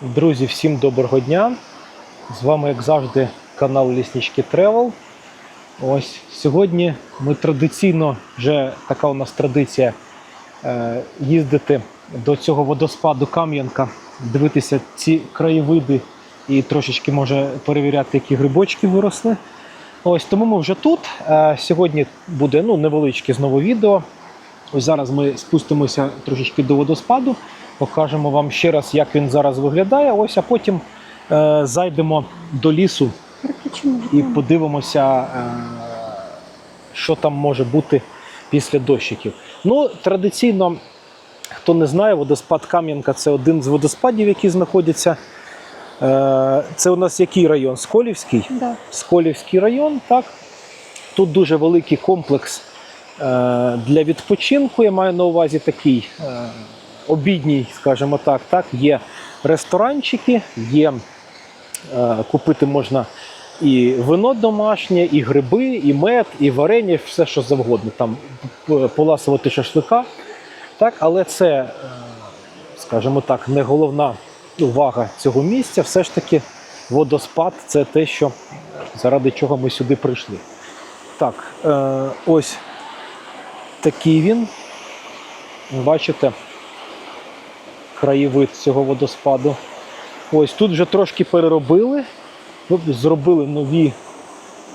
Друзі, всім доброго дня! З вами, як завжди, канал Ліснички Тревел. Ось сьогодні ми традиційно, вже така у нас традиція е, їздити до цього водоспаду Кам'янка, дивитися ці краєвиди і трошечки може перевіряти, які грибочки виросли. Ось тому ми вже тут. Е, сьогодні буде ну, невеличке знову відео. Ось зараз ми спустимося трошечки до водоспаду, покажемо вам ще раз, як він зараз виглядає. Ось, а потім е, зайдемо до лісу і подивимося, е, що там може бути після дощиків. Ну, традиційно, хто не знає, водоспад Кам'янка це один з водоспадів, які знаходяться. Е, це у нас який район? Сколівський? Да. Сколівський район, так. Тут дуже великий комплекс е, для відпочинку. Я маю на увазі такий е, обідній, скажімо так. так. Є ресторанчики, є е, купити можна і вино домашнє, і гриби, і мед, і варення, все що завгодно. Там поласувати шашлика. Так, але це, е, скажімо так, не головна увага цього місця. Все ж таки водоспад це те, що заради чого ми сюди прийшли. Так, е, ось такий він. Бачите, краєвид цього водоспаду. Ось тут вже трошки переробили, зробили нові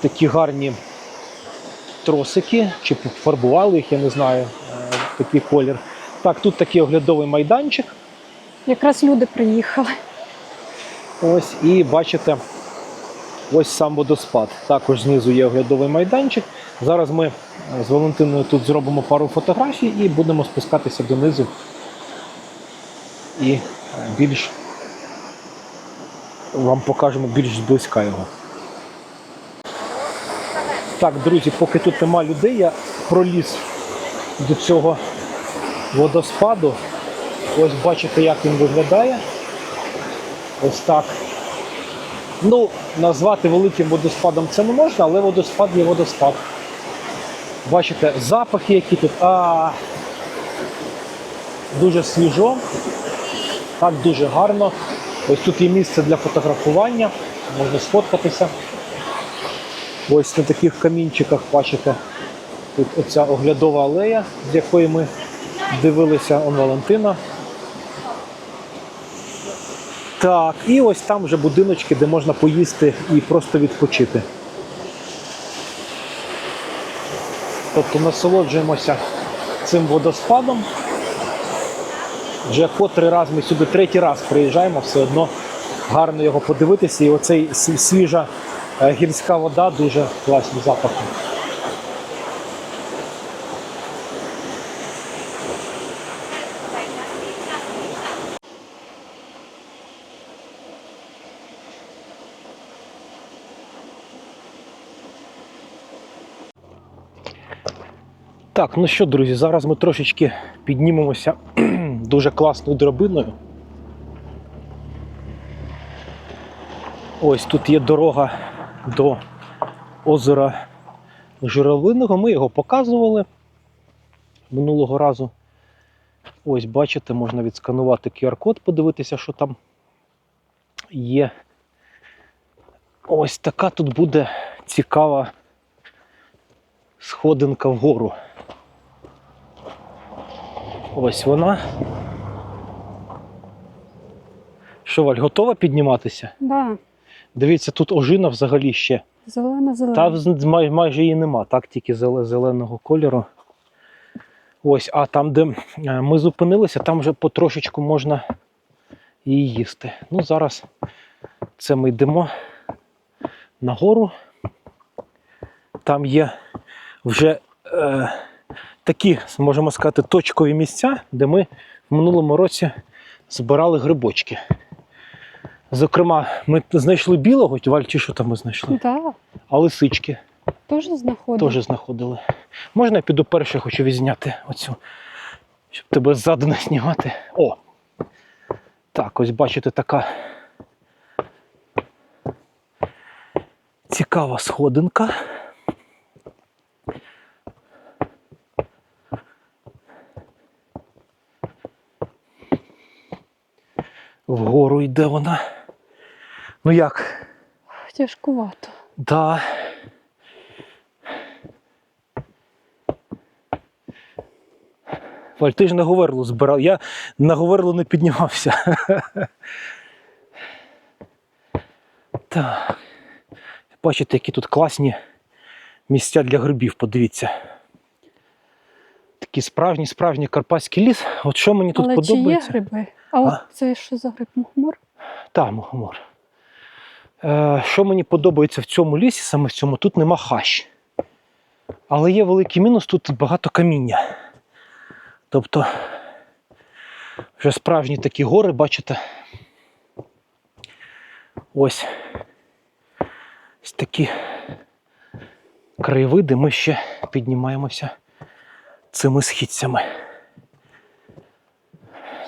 такі гарні тросики, чи фарбували їх, я не знаю, е, такий колір. Так, тут такий оглядовий майданчик. Якраз люди приїхали. Ось, і бачите, ось сам водоспад. Також знизу є оглядовий майданчик. Зараз ми е, з Валентиною тут зробимо пару фотографій і будемо спускатися донизу і е, більш вам покажемо більш зблизька його. Так, друзі, поки тут нема людей, я проліз до цього водоспаду. Ось бачите, як він виглядає. Ось так. Ну, назвати великим водоспадом це не можна, але водоспад є водоспад. Бачите, запахи, які тут. А, дуже свіжо. Так, дуже гарно. Ось тут є місце для фотографування, можна сфоткатися. Ось на таких камінчиках, бачите, тут оця оглядова алея, з якої ми дивилися он Валентина. Так, і ось там вже будиночки, де можна поїсти і просто відпочити. Тобто насолоджуємося цим водоспадом. Вже котрий раз ми сюди третій раз приїжджаємо, все одно гарно його подивитися. І оцей свіжа е, гірська вода дуже класні запахи. Так, ну що, друзі, зараз ми трошечки піднімемося дуже класною драбиною. Ось тут є дорога до озера Журавлиного. Ми його показували минулого разу. Ось, бачите, можна відсканувати QR-код, подивитися, що там є. Ось така тут буде цікава сходинка вгору. Ось вона. Що, Валь, готова підніматися? Да. Дивіться, тут ожина взагалі ще. Зелена зелена. Та май- майже її нема, так тільки зеленого кольору. Ось, а там, де е, ми зупинилися, там вже потрошечку можна її їсти. Ну, зараз це ми йдемо нагору. Там є вже е, такі, можемо сказати, точкові місця, де ми в минулому році збирали грибочки. Зокрема, ми знайшли білого, Валь, чи що там ми знайшли? Да, А лисички теж знаходимо. теж знаходили. Можна я піду перше, хочу відзняти оцю, щоб тебе ззаду не знімати. О! Так, ось бачите, така цікава сходинка. Вгору йде вона. Ну як? Тяжкувато. Да. Валь, ти ж на Говерлу збирав. Я на Говерлу не піднімався. Так. Бачите, які тут класні місця для грибів, подивіться. Такий справжній, справжній карпатський ліс. От що мені тут Але чи є подобається. гриби? А, от це що за гриб мухомор? Та, мухомор. Е, що мені подобається в цьому лісі, саме в цьому, тут нема хащ. Але є великий мінус, тут багато каміння. Тобто, вже справжні такі гори, бачите. Ось. Ось такі краєвиди ми ще піднімаємося цими східцями.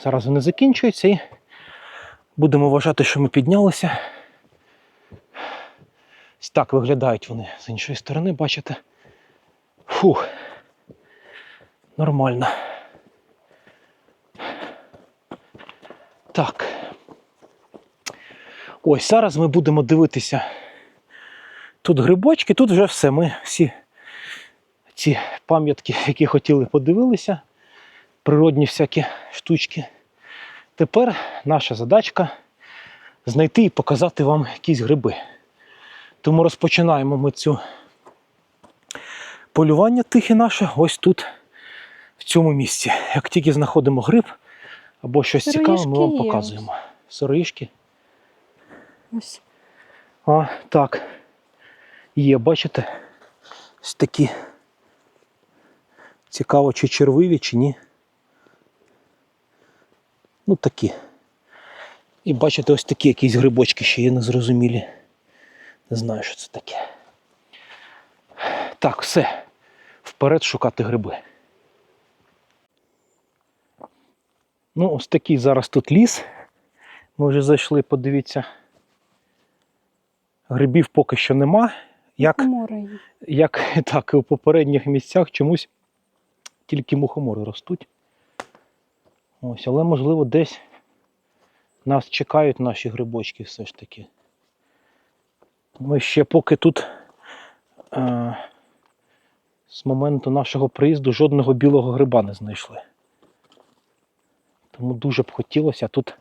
Зараз вони закінчуються і Будемо вважати, що ми піднялися. Так виглядають вони з іншої сторони, бачите? Фух. Нормально. Так. Ось зараз ми будемо дивитися. Тут грибочки, тут вже все. Ми всі ці пам'ятки, які хотіли, подивилися. Природні всякі штучки. Тепер наша задачка знайти і показати вам якісь гриби. Тому розпочинаємо ми цю полювання тихе наше ось тут, в цьому місці. Як тільки знаходимо гриб або щось цікаве, ми вам є показуємо. Сироїшки. Ось. А, так. Є, бачите? Ось такі. Цікаво, чи червиві, чи ні. Ну такі. І бачите, ось такі якісь грибочки ще є незрозумілі. Не знаю, що це таке. Так, все. Вперед шукати гриби. Ну, ось такий зараз тут ліс. Ми вже зайшли, подивіться. Грибів поки що нема. Як, як так, і у попередніх місцях чомусь тільки мухомори ростуть. Ось, але можливо десь нас чекають наші грибочки все ж таки. Ми ще поки тут е, з моменту нашого приїзду жодного білого гриба не знайшли. Тому дуже б хотілося тут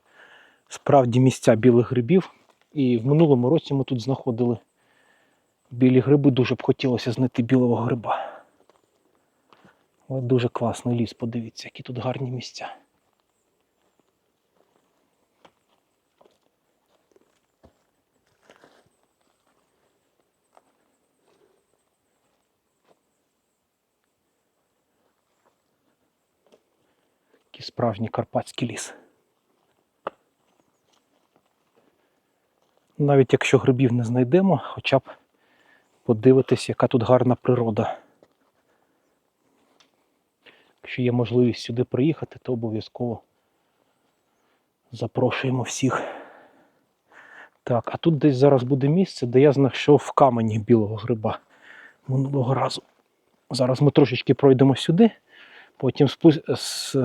справді місця білих грибів. І в минулому році ми тут знаходили білі гриби, дуже б хотілося знайти білого гриба. Але дуже класний ліс, подивіться, які тут гарні місця. Такий справжній карпатський ліс. Навіть якщо грибів не знайдемо, хоча б подивитись, яка тут гарна природа. Якщо є можливість сюди приїхати, то обов'язково запрошуємо всіх. Так, а тут десь зараз буде місце, де я знайшов в камені білого гриба минулого разу. Зараз ми трошечки пройдемо сюди, потім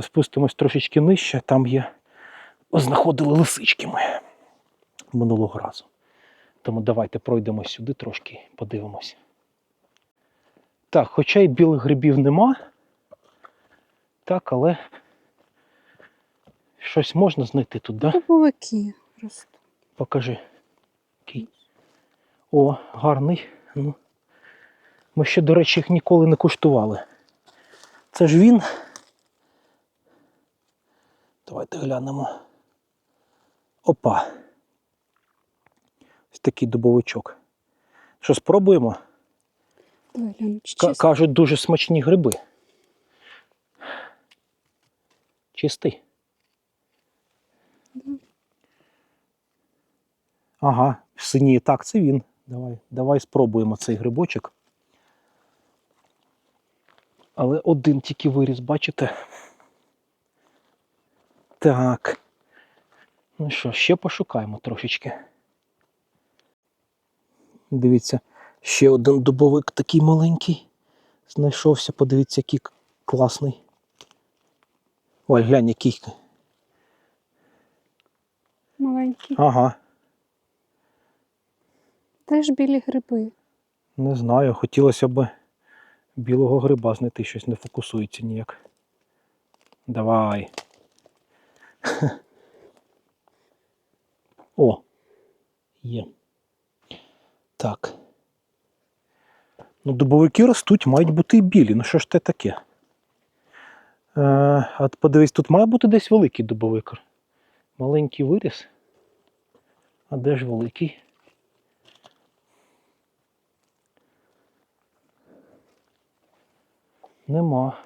спустимось трошечки нижче, там є. Знаходили лисички ми минулого разу. Тому давайте пройдемо сюди трошки і подивимось. Так, хоча й білих грибів нема. Так, але щось можна знайти тут, да? Дубовики ростуть. Покажи. Який. О, гарний. Ну. Ми ще, до речі, їх ніколи не куштували. Це ж він. Давайте глянемо. Опа. Ось такий дубовичок. Що, спробуємо? Давай, Ляна, чи Ка- чисто? кажуть, дуже смачні гриби. Чистий. Ага, в сині. Так, це він. Давай, давай спробуємо цей грибочок. Але один тільки виріс, бачите? Так. Ну що, ще пошукаємо трошечки. Дивіться, ще один дубовик такий маленький. Знайшовся, подивіться, який класний. Ой, глянь, який. маленький. Ага. Теж білі гриби. Не знаю, хотілося б білого гриба знайти, щось не фокусується ніяк. Давай. О, є. Так. Ну, дубовики ростуть, мають бути і білі. Ну що ж це таке? Е, от подивись, тут має бути десь великий дубовик. Маленький виріс. А де ж великий? Нема.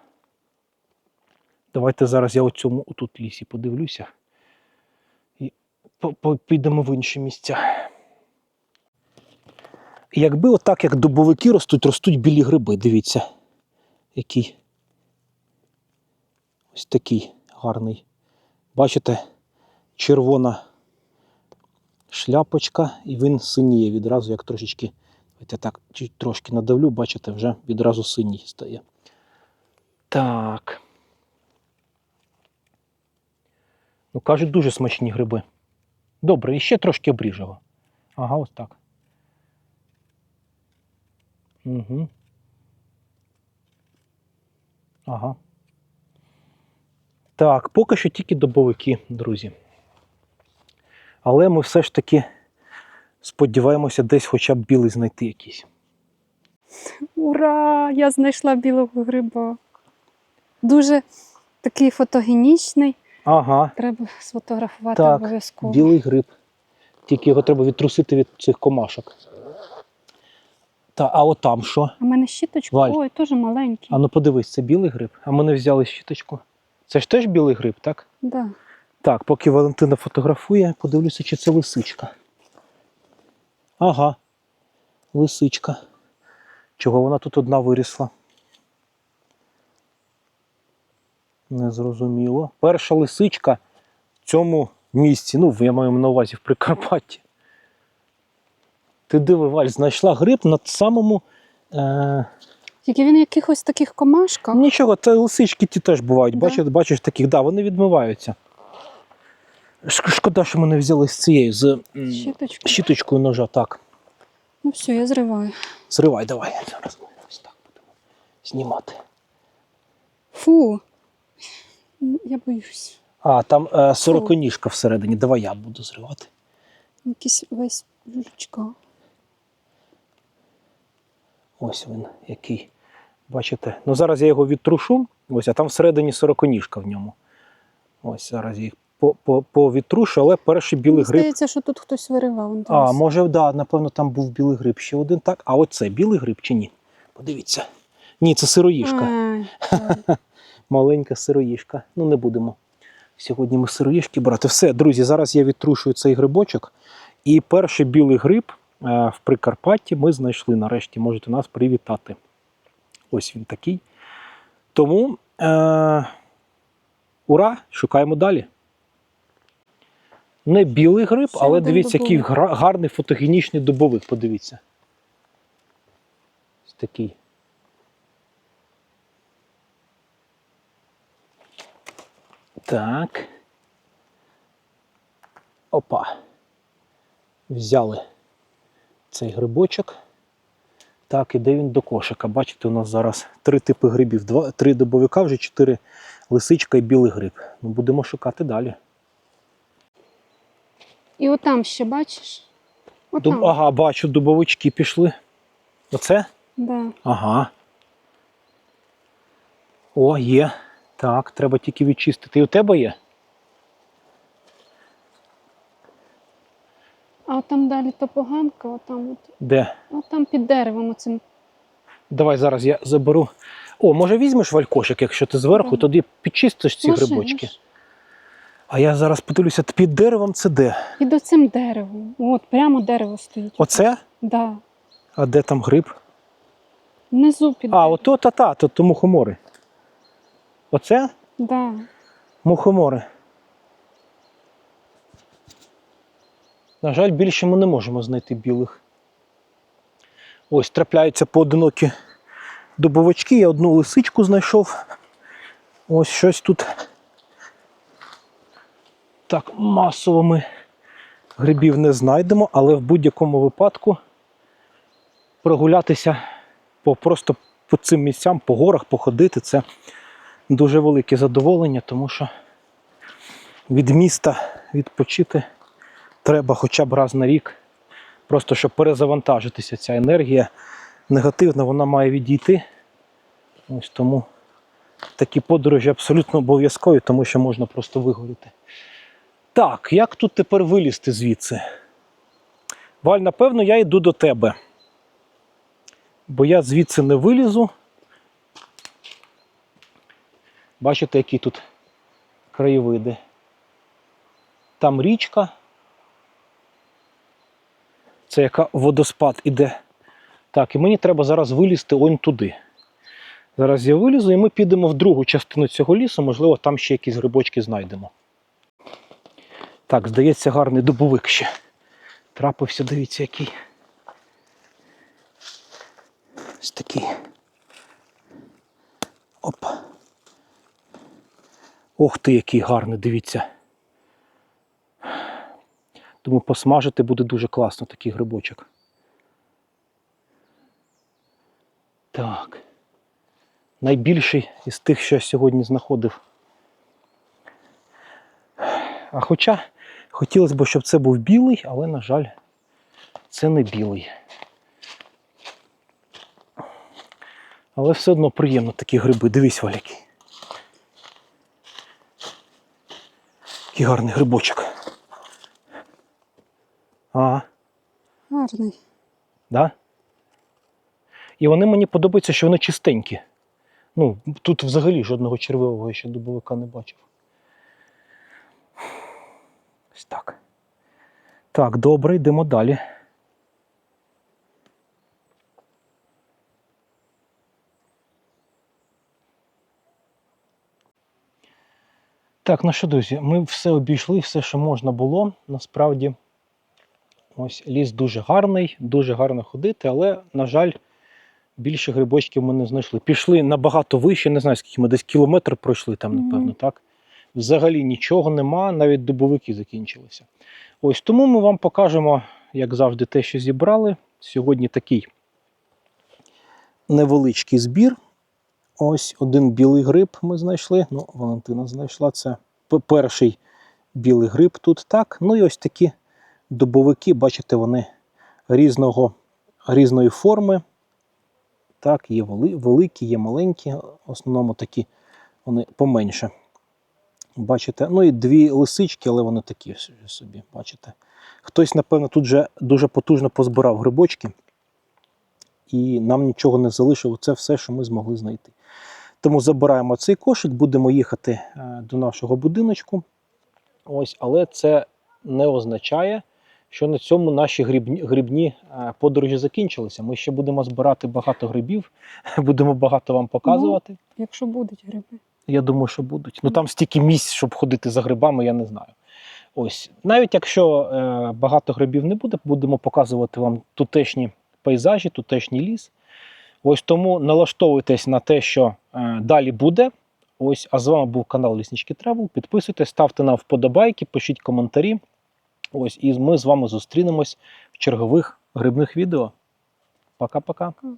Давайте зараз я у цьому тут лісі подивлюся. І підемо в інші місця. Якби отак, як дубовики ростуть, ростуть білі гриби, дивіться. Який. Ось такий гарний. Бачите, червона шляпочка, і він синіє відразу, як трошечки. Давайте так трошки надавлю, бачите, вже відразу синій стає. Так. Ну, кажуть, дуже смачні гриби. Добре, і ще трошки обріж. Ага, ось так. Угу. Ага. Так, поки що тільки добовики, друзі. Але ми все ж таки сподіваємося десь хоча б білий знайти якийсь. Ура! Я знайшла білого гриба. Дуже такий фотогенічний. Ага, Треба сфотографувати Так, обов'язково. білий гриб. Тільки його треба відтрусити від цих комашок. Та, а от там що? А в мене щіточка, Валь. ой, теж маленький. А ну подивись, це білий гриб. А ми не взяли щіточку. Це ж теж білий гриб, так? Да. Так, поки Валентина фотографує, подивлюся, чи це лисичка. Ага, лисичка. Чого вона тут одна вирісла? Незрозуміло. Перша лисичка в цьому місці, ну, я маю на увазі в Прикарпатті. Ти диви, Валь, знайшла гриб на самому. Е... Тільки він якихось таких комашках. Нічого, це лисички ті теж бувають. Да. Бачиш, бачиш таких, да, вони відмиваються. Шкода, що ми не взяли з цією, з м, щіточкою ножа. Так. Ну все, я зриваю. Зривай, давай. Зараз ми ось так будемо знімати. Фу. Я боюсь. А, там е, сороконіжка всередині. Давай я буду зривати. Якийсь весь жучка. Ось він який. Бачите? Ну зараз я його відтрушу. Ось, а там всередині сороконіжка в ньому. Ось зараз я їх по- по- повідтрушу, але перший білий Мені гриб. здається, що тут хтось виривав. он А, дивись. може, да, напевно, там був білий гриб. Ще один так. А оце білий гриб чи ні? Подивіться. Ні, це сироїжка. Ай. Маленька сироїжка. Ну, не будемо. Сьогодні ми сироїжки брати. Все, друзі, зараз я відтрушую цей грибочок. І перший білий гриб е, в Прикарпатті ми знайшли. Нарешті можете нас привітати. Ось він такий. Тому е, ура! Шукаємо далі. Не білий гриб, Ще але дивіться, який гарний фотогенічний дубовик. Подивіться. Ось такий. Так. Опа. Взяли цей грибочок. Так, іде він до кошика. Бачите, у нас зараз три типи грибів. Два, три добовика, вже чотири лисичка і білий гриб. Ну, будемо шукати далі. І отам ще бачиш? Отам. Дуб... Ага, бачу, дубовички пішли. Оце? Да. Ага. О, є. Так, треба тільки відчистити. І у тебе є? А там далі то поганка, отам, от, Де? от там під деревом оцим. Давай зараз я заберу. О, може візьмеш валькошик, якщо ти зверху, Ага. тоді підчистиш ці Може, грибочки. може. А я зараз подивлюся, під деревом це де? Під оцим деревом. От, прямо дерево стоїть. Оце? Да. А де там гриб? Внизу під А, деревом. ото та та, то, то мухомори. Оце Да. мухомори. На жаль, більше ми не можемо знайти білих. Ось трапляються поодинокі дубовички. Я одну лисичку знайшов. Ось щось тут. Так, масово ми грибів не знайдемо, але в будь-якому випадку прогулятися по, просто по цим місцям, по горах, походити це дуже велике задоволення, тому що від міста відпочити треба хоча б раз на рік, просто щоб перезавантажитися. Ця енергія негативна, вона має відійти. Ось тому такі подорожі абсолютно обов'язкові, тому що можна просто вигоріти. Так, як тут тепер вилізти звідси? Валь, напевно, я йду до тебе. Бо я звідси не вилізу. Бачите, які тут краєвиди. Там річка. Це яка водоспад іде. Так, і мені треба зараз вилізти он туди. Зараз я вилізу і ми підемо в другу частину цього лісу, можливо, там ще якісь грибочки знайдемо. Так, здається, гарний дубовик ще. Трапився, дивіться, який. Ось такий. Опа. Ох ти, який гарний, дивіться. Думаю, посмажити буде дуже класно такий грибочок. Так. Найбільший із тих, що я сьогодні знаходив. А хоча хотілося б, щоб це був білий, але, на жаль, це не білий. Але все одно приємно такі гриби. Дивись, Валяки. Який гарний грибочок. А, Гарний. да? І вони мені подобаються, що вони чистенькі. Ну, тут взагалі жодного червивого я ще дубовика не бачив. Ось так. Так, добре, йдемо далі. Так, ну що, друзі, ми все обійшли, все, що можна було. Насправді, ось ліс дуже гарний, дуже гарно ходити, але, на жаль, більше грибочків ми не знайшли. Пішли набагато вище, не знаю, скільки ми десь кілометр пройшли там, напевно, так? Взагалі нічого нема, навіть дубовики закінчилися. Ось тому ми вам покажемо, як завжди, те, що зібрали. Сьогодні такий невеличкий збір. Ось один білий гриб ми знайшли. Ну, Валентина знайшла це перший білий гриб тут так. Ну і ось такі дубовики, бачите, вони різного, різної форми. Так, є великі, є маленькі, в основному такі вони поменше. Бачите, ну і дві лисички, але вони такі собі, бачите. Хтось, напевно, тут вже дуже потужно позбирав грибочки, і нам нічого не залишило. Це все, що ми змогли знайти. Тому забираємо цей кошик, будемо їхати е, до нашого будиночку. Ось, але це не означає, що на цьому наші грибні, грибні е, подорожі закінчилися. Ми ще будемо збирати багато грибів, будемо багато вам показувати. Якщо будуть гриби. Я думаю, що будуть. Ну там стільки місць, щоб ходити за грибами, я не знаю. Ось, навіть якщо е, багато грибів не буде, будемо показувати вам тутешні пейзажі, тутешній ліс. Ось тому налаштовуйтесь на те, що е, далі буде. Ось, а з вами був канал Ліснички Тревел. Підписуйтесь, ставте нам вподобайки, пишіть коментарі. Ось, і ми з вами зустрінемось в чергових грибних відео. Пока-пока. Пока.